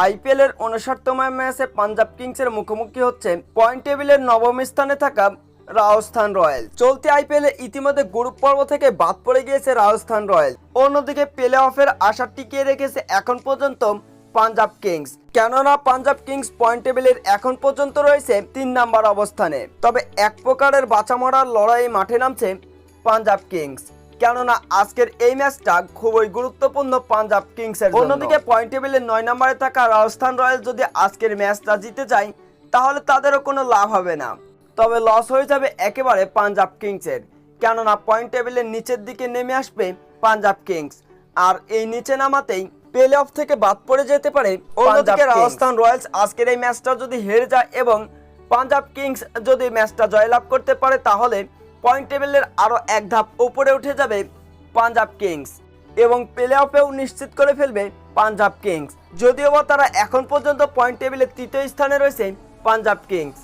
IPL এর উনষাটতম ম্যাচে পাঞ্জাব কিংসের মুখোমুখি হচ্ছে পয়েন্ট টেবিলের নবম স্থানে থাকা রাজস্থান রয়্যাল চলতি আইপিএল ইতিমধ্যে গ্রুপ পর্ব থেকে বাদ পড়ে গিয়েছে রাজস্থান রয়্যাল অন্যদিকে প্লে অফের আশা টিকিয়ে রেখেছে এখন পর্যন্ত পাঞ্জাব কিংস। কেননা পাঞ্জাব কিংস পয়েন্ট টেবিলের এখন পর্যন্ত রয়েছে তিন নাম্বার অবস্থানে। তবে এক প্রকারের বাঁচা মরার লড়াই মাঠে নামছে পাঞ্জাব কিংস। কেননা আজকের এই ম্যাচটা খুবই গুরুত্বপূর্ণ পাঞ্জাব কিংসের অন্যদিকে পয়েন্ট টেবিলের নয় নম্বরে থাকা রাজস্থান রয়্যাল যদি আজকের ম্যাচটা জিতে যায় তাহলে তাদেরও কোনো লাভ হবে না। তবে লস হয়ে যাবে একেবারে পাঞ্জাব কিংসের। কেননা পয়েন্ট টেবিলের নিচের দিকে নেমে আসবে পাঞ্জাব কিংস। আর এই নিচে নামাতেই প্লে অফ থেকে বাদ পড়ে যেতে পারে অন্যদিকে রাজস্থান রয়্যালস আজকের এই ম্যাচটা যদি হেরে যায় এবং পাঞ্জাব কিংস যদি ম্যাচটা জয়লাভ করতে পারে তাহলে পয়েন্ট টেবিলের আরও এক ধাপ উপরে উঠে যাবে পাঞ্জাব কিংস এবং প্লে অফেও নিশ্চিত করে ফেলবে পাঞ্জাব কিংস। যদিও বা তারা এখন পর্যন্ত পয়েন্ট টেবিলের তৃতীয় স্থানে রয়েছে পাঞ্জাব কিংস।